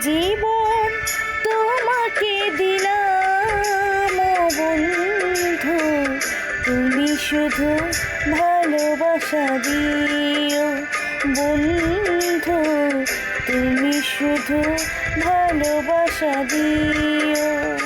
জীবন তোমাকে দিলাম বন্ধু তুমি শুধু ভালোবাসা দিও। বন্ধু তুমি শুধু ভালোবাসা দিও।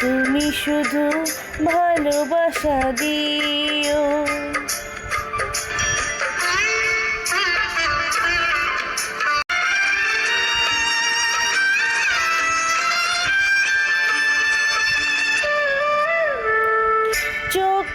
তুমি শুধু ভালোবাসা দিও। চোখ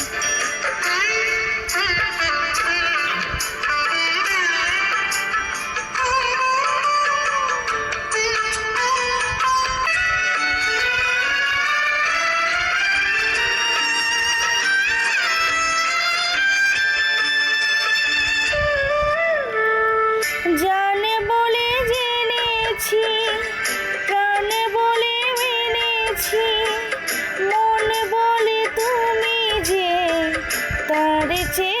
too.